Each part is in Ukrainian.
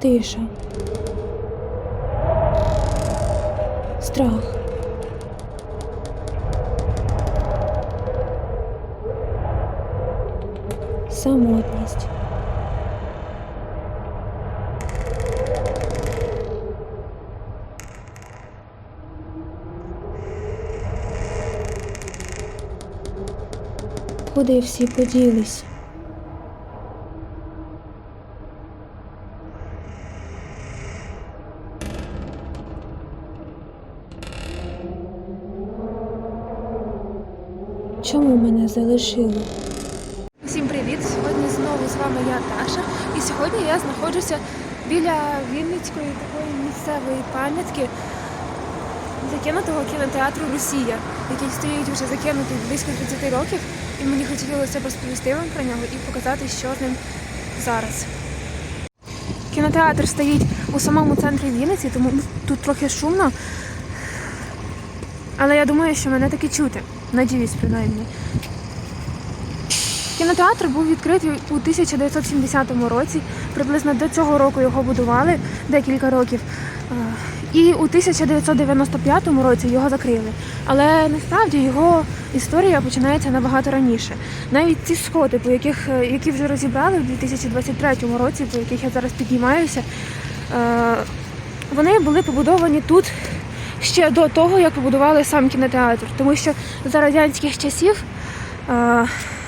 Тиша. Страх. Самотність. Куди всі поділись? Чому мене залишили? Всім привіт! Сьогодні знову з вами я Таша. І сьогодні я знаходжуся біля Вінницької такої місцевої пам'ятки закинутого кінотеатру Росія, який стоїть вже закинутий близько 30 років. І мені хотілося розповісти вам про нього і показати, що з ним зараз. Кінотеатр стоїть у самому центрі Вінниці, тому тут трохи шумно. Але я думаю, що мене таки чути. Надіюсь, принаймні. Кінотеатр був відкритий у 1970 році. Приблизно до цього року його будували декілька років. Е, І у 1995 році його закрили. Але насправді його історія починається набагато раніше. Навіть ці сходи, по яких е, які вже розібрали в 2023 році, по яких я зараз піднімаюся, е, вони були побудовані тут ще до того, як побудували сам кінотеатр. Тому що за радянських часів е,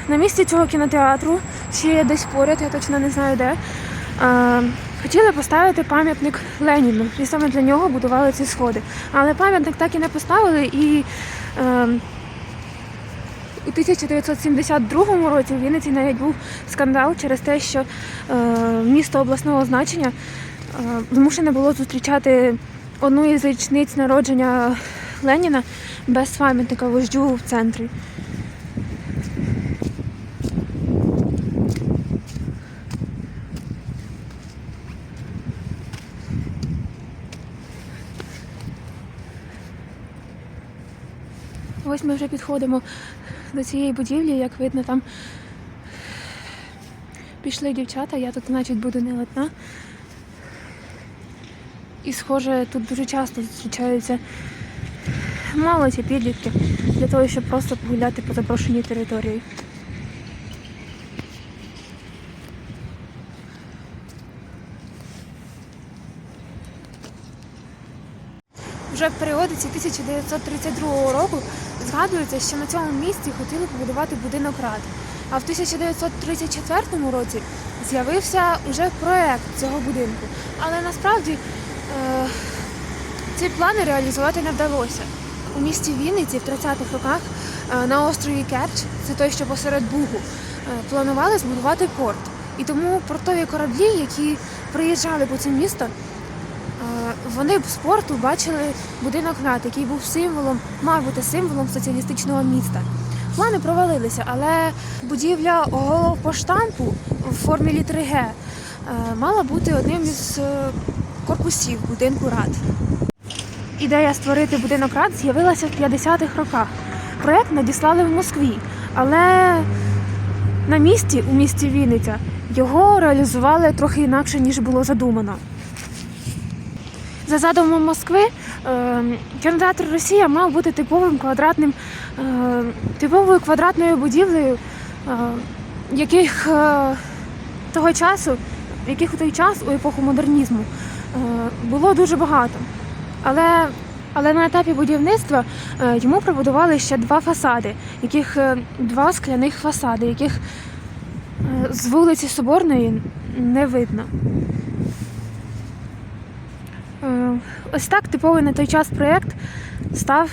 на місці цього кінотеатру, чи десь поряд, я точно не знаю де, е, хотіли поставити пам'ятник Леніну. І саме для нього будували ці сходи. Але пам'ятник так і не поставили і. Е, у 1972 році в Вінниці навіть був скандал через те, що місто обласного значення змушене було зустрічати одну із річниць народження Леніна без пам'ятника вождю в центрі. Ось ми вже підходимо до цієї будівлі, як видно, там пішли дівчата, я тут, значить, буду не одна. І, схоже, тут дуже часто зустрічаються молодь і підлітки для того, щоб просто погуляти по запрошеній території. Вже в періодиці 1932 року згадується, що на цьому місці хотіли побудувати будинок ради. А в 1934 році з'явився вже проект цього будинку. Але насправді ці плани реалізувати не вдалося. У місті Вінниці в 30-х роках е, на острові Керч, це той, що посеред Бугу, е, планували збудувати порт. І тому портові кораблі, які приїжджали по це місто, Е, Вони б з порту бачили будинок НАТ, який був символом, мав бути символом соціалістичного міста. Плани провалилися, але будівля головпоштампу в формі літери Г е, мала бути одним із е, корпусів будинку рад. Ідея створити будинок рад з'явилася в 50-х роках. Проект надіслали в Москві, але на місці, у місті Вінниця, його реалізували трохи інакше, ніж було задумано. За задумом Москви, е, кінотеатр Росія мав бути типовим квадратним, е, типовою квадратною будівлею, е, яких е, того часу, яких у той час, у епоху модернізму, було дуже багато. Але, але на етапі будівництва е, йому пробудували ще два фасади, яких е, два скляних фасади, яких е, з вулиці Соборної не видно. Е, Ось так типовий на той час проєкт став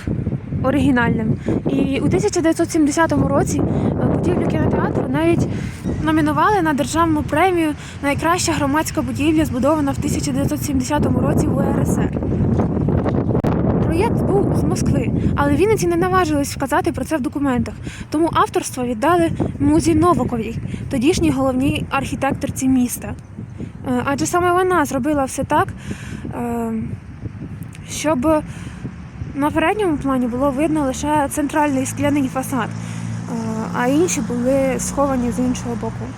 оригінальним. І у 1970 році е, будівлю кінотеатру навіть номінували на державну премію Найкраща громадська будівля, збудована в 1970 році в УРСР. Проєкт був з Москви, але Вінниці не наважились вказати про це в документах. Тому авторство віддали Музі Новаковій, тодішній головній архітекторці міста. Е, Адже саме вона зробила все так, е, щоб на передньому плані було видно лише центральний скляний фасад, а інші були сховані з іншого боку.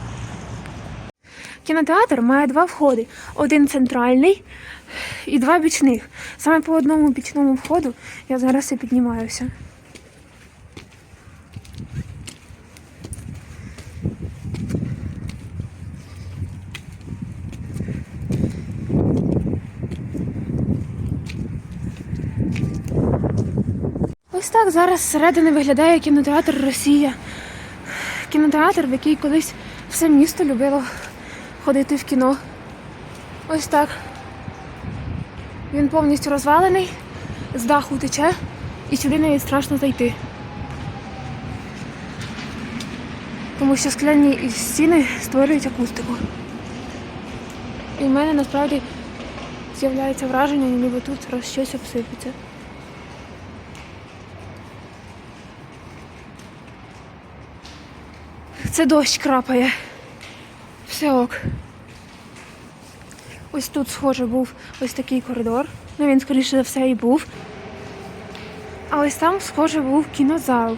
Кінотеатр має два входи: один центральний і два бічних. Саме по одному бічному входу я зараз і піднімаюся. Ось так зараз зсередини виглядає кінотеатр Росія. Кінотеатр, в який колись все місто любило ходити в кіно. Ось так. Він повністю розвалений, з даху тече, і сюди навіть страшно зайти. Тому що скляні стіни створюють акустику. І в мене насправді з'являється враження, ніби тут щось обсипеться. Це дощ крапає. Все ок. Ось тут, схоже, був ось такий коридор. Ну, він, скоріше за все, і був. А ось там, схоже, був кінозал.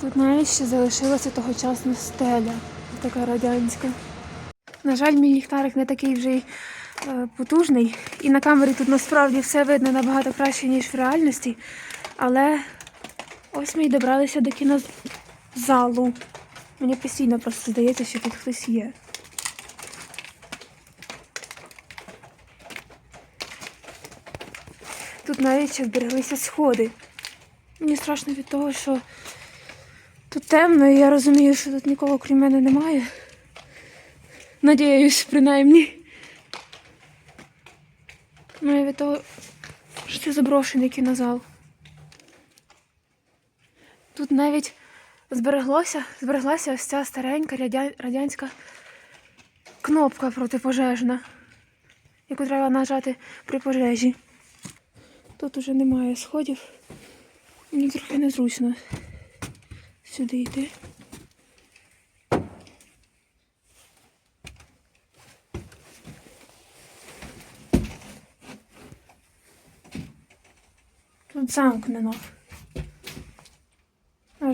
Тут навіть ще залишилася тогочасна стеля, така радянська. На жаль, мій ліхтарик не такий вже й е, потужний. І на камері тут насправді все видно набагато краще, ніж в реальності. Але ось ми й добралися до кінозалу. Мені постійно просто здається, що тут хтось є. Тут навіть ще збереглися сходи. Мені страшно від того, що тут темно, і я розумію, що тут нікого крім мене немає. Надіюсь, принаймні. Ну і від того, що це заброшений кінозал. Тут навіть збереглося, збереглася ось ця старенька радянська кнопка протипожежна, яку треба нажати при пожежі. Тут уже немає сходів. Мені трохи незручно сюди йти. Тут замкнено.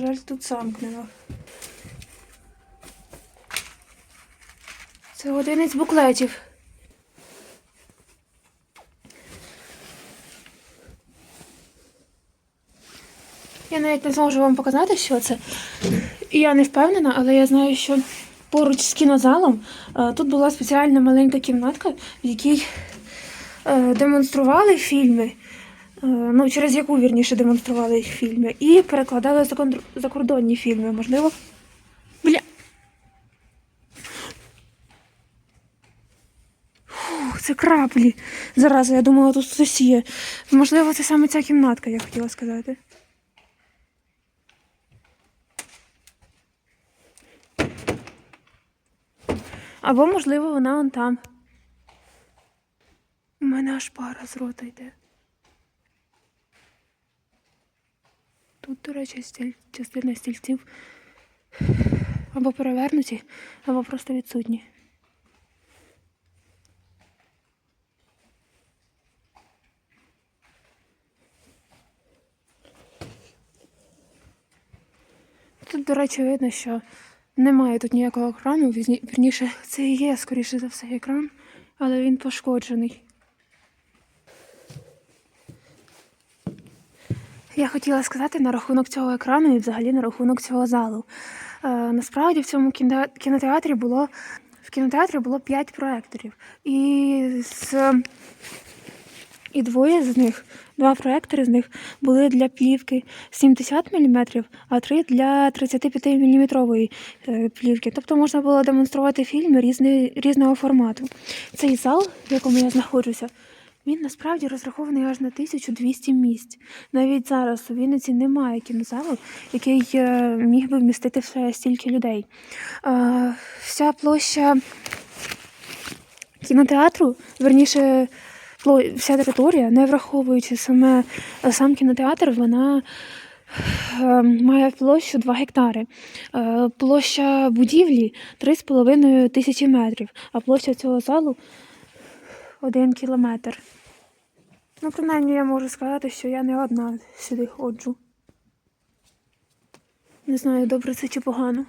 Жаль, тут замкнено. Це один із буклетів. Я навіть не зможу вам показати, що це. Я не впевнена, але я знаю, що поруч з кінозалом е, тут була спеціальна маленька кімнатка, в якій е, демонстрували фільми, ну, через яку вірніше демонстрували їх фільми, і перекладали закордонні фільми, можливо. Бля. Фух, це краплі. Зараза, я думала, тут хтось є. Можливо, це саме ця кімнатка, я хотіла сказати. Або, можливо, вона он там. У мене аж пара з рота йде. Тут, до речі, частина стільців або перевернуті, або просто відсутні. Тут, до речі, видно, що немає тут ніякого. Візні- Вірніше, це і є, скоріше за все, екран, але він пошкоджений. Я хотіла сказати на рахунок цього екрану і взагалі на рахунок цього залу. Е, насправді в цьому кінотеатрі було в кінотеатрі було 5 проекторів. І з і двоє з них, два проектори з них були для плівки 70 мм, а три для 35 мм плівки. Тобто можна було демонструвати фільми різни, різного формату. Цей зал, в якому я знаходжуся, він насправді розрахований аж на 1200 місць. Навіть зараз у Вінниці немає кінозалу, який е, міг би вмістити все стільки людей. Е, Вся площа кінотеатру, верніше, вся територія, не враховуючи саме е, сам кінотеатр, вона має площу 2 гектари. Площа будівлі 3,5 тисячі метрів, а площа цього залу 1 кілометр. Ну, принаймні, я можу сказати, що я не одна сюди ходжу. Не знаю, добре це чи погано.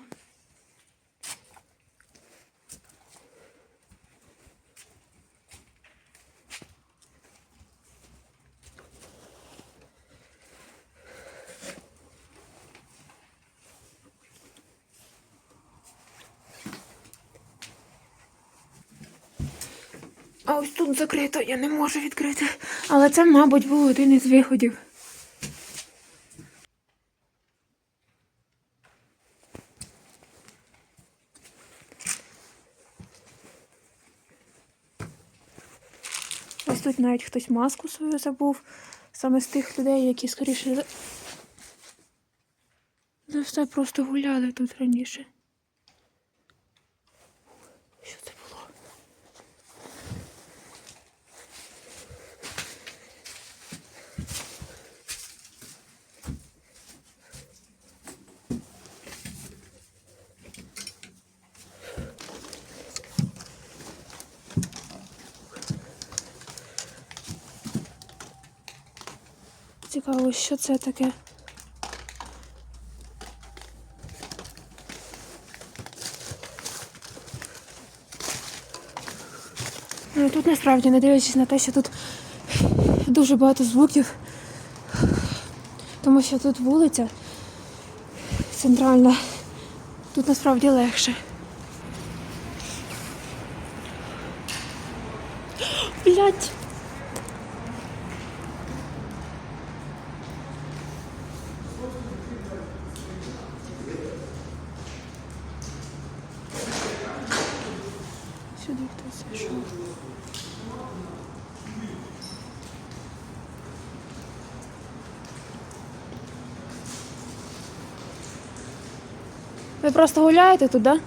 Ось тут закрито, я не можу відкрити. Але це, мабуть, був один із виходів. Ось тут навіть хтось маску свою забув. Саме з тих людей, які скоріше за все просто гуляли тут раніше. Цікаво, що це таке? Ну, тут насправді, не дивлячись на те, що тут дуже багато звуків, тому що тут вулиця центральна, тут насправді легше. Блять! Сюди хтось зайшов. Ви просто гуляєте тут, да?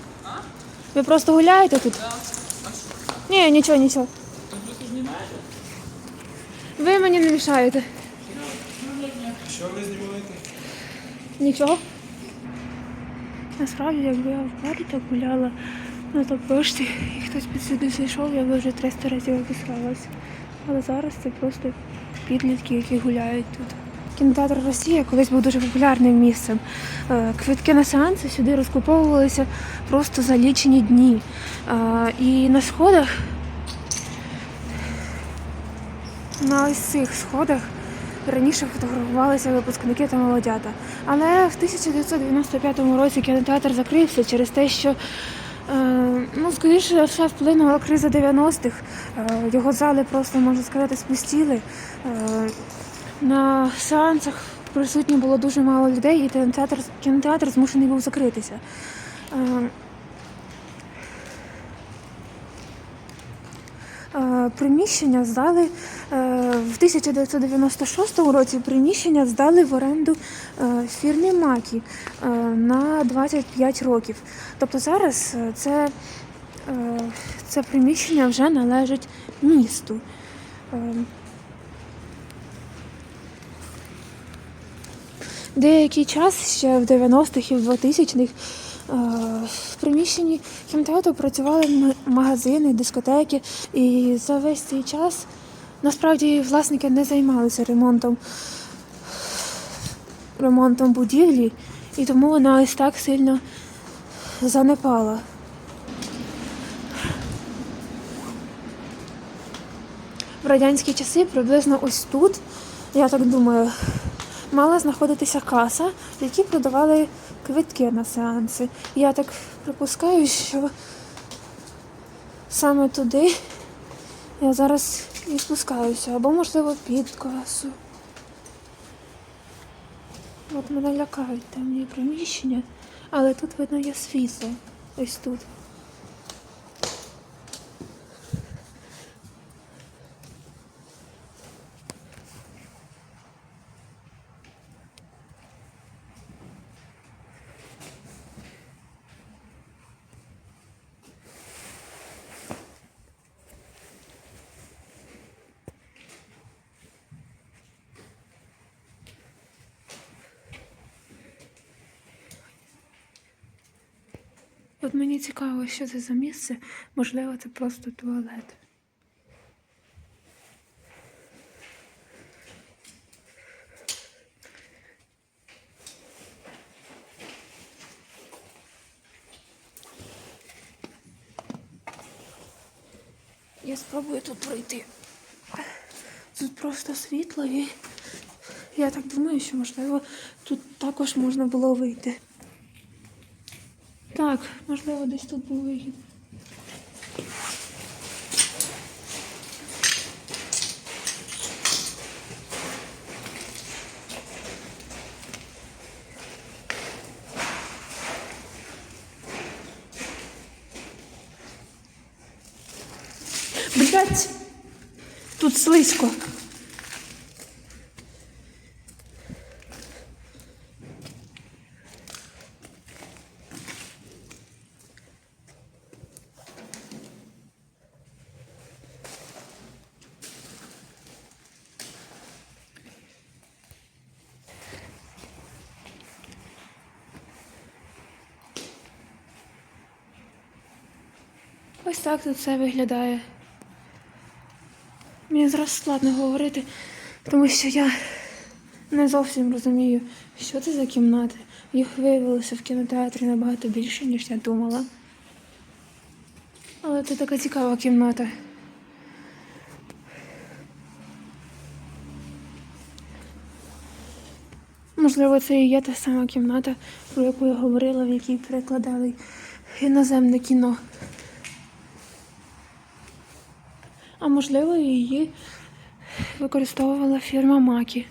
Ви просто гуляєте тут? Ні, нічого, нічого. Ви мені не мішаєте. Що ви знімаєте? Нічого. Насправді, якби я в парі так гуляла на топошті і хтось під сюди зайшов, я би вже 300 разів обісралась. Але зараз це просто підлітки, які гуляють тут. Кінотеатр Росія колись був дуже популярним місцем. Е, Квитки на сеанси сюди розкуповувалися просто за лічені дні. Е, І на сходах, на ось цих сходах раніше фотографувалися випускники та молодята. Але в 1995 році кінотеатр закрився через те, що е, ну, скоріше все вплинула криза 90-х. Е, Його зали просто, можна сказати, спустіли. На сеансах присутньо було дуже мало людей, і кінотеатр, кінотеатр змушений був закритися. Е, Е, Приміщення здали е, в 1996 році. Приміщення здали в оренду фірмі Макі на 25 років. Тобто зараз це, це приміщення вже належить місту. Деякий час ще в 90-х і в 2000-х е, в приміщенні кінотеатру працювали магазини, дискотеки, і за весь цей час насправді власники не займалися ремонтом, ремонтом будівлі, і тому вона ось так сильно занепала. В радянські часи приблизно ось тут, я так думаю, мала знаходитися каса, в якій продавали квитки на сеанси. Я так припускаю, що саме туди я зараз і спускаюся, або, можливо, під касу. От мене лякають темні приміщення, але тут видно є світло. Ось тут. От мені цікаво, що це за місце. Можливо, це просто туалет. Я спробую тут пройти. Тут просто світло і я так думаю, що можливо тут також можна було вийти. Так, можливо, десь тут був вихід. Блять, тут слизько. Так тут все виглядає. Мені зараз складно говорити, тому що я не зовсім розумію, що це за кімнати. Їх виявилося в кінотеатрі набагато більше, ніж я думала. Але це така цікава кімната. Можливо, це і є та сама кімната, про яку я говорила, в якій перекладали іноземне кіно. А можливо, її використовувала фірма Макі.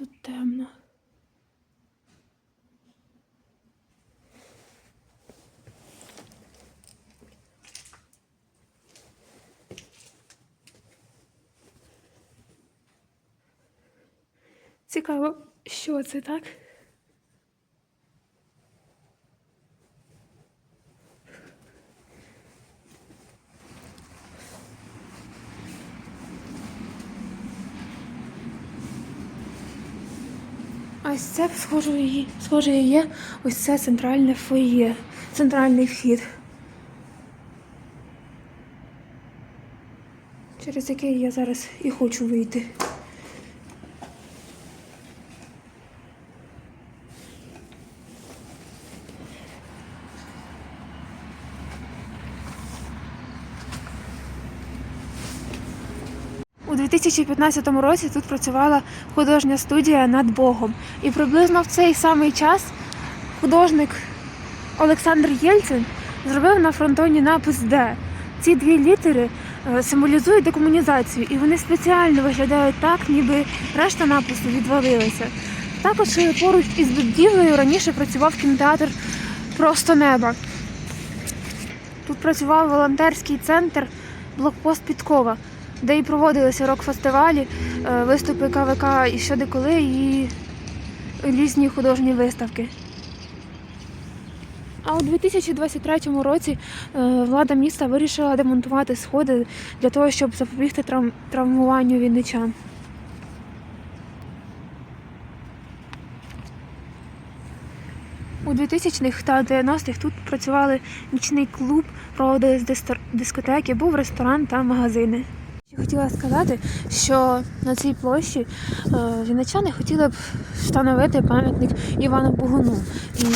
Тут темно. Цікаво, що це так? Ось це схоже, схоже є ось це центральне фоє, центральний вхід. Через який я зараз і хочу вийти. 2015 році тут працювала художня студія над Богом. І приблизно в цей самий час художник Олександр Єльцин зробив на фронтоні напис Д. Ці дві літери е, символізують декомунізацію, і вони спеціально виглядають так, ніби решта напису відвалилася. Також е, поруч із будівлею раніше працював кінотеатр Просто неба. Тут працював волонтерський центр Блокпост Підкова, де і проводилися рок-фестивалі, е, виступи КВК і що деколи, і різні художні виставки. А у 2023 році е, влада міста вирішила демонтувати сходи для того, щоб запобігти трав- травмуванню вінничан. У 2000-х та 90-х тут працювали нічний клуб, проводились дискотеки, був ресторан та магазини. Хотіла сказати, що на цій площі е, вінничани хотіли б встановити пам'ятник Івану Богуну.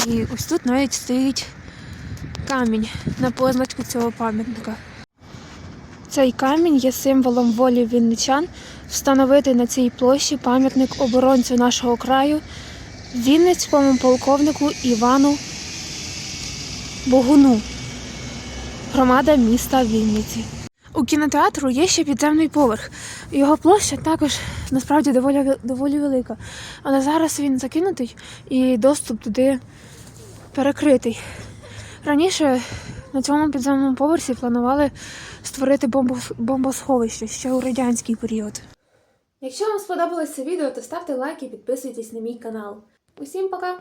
І ось тут навіть стоїть камінь на позначку цього пам'ятника. Цей камінь є символом волі вінничан встановити на цій площі пам'ятник оборонцю нашого краю, вінницькому полковнику Івану Богуну, громада міста Вінниці. У кінотеатру є ще підземний поверх. Його площа також насправді доволі, доволі велика. Але зараз він закинутий і доступ туди перекритий. Раніше на цьому підземному поверсі планували створити бомбосховище ще у радянський період. Якщо вам сподобалось це відео, то ставте лайк і підписуйтесь на мій канал. Усім пока!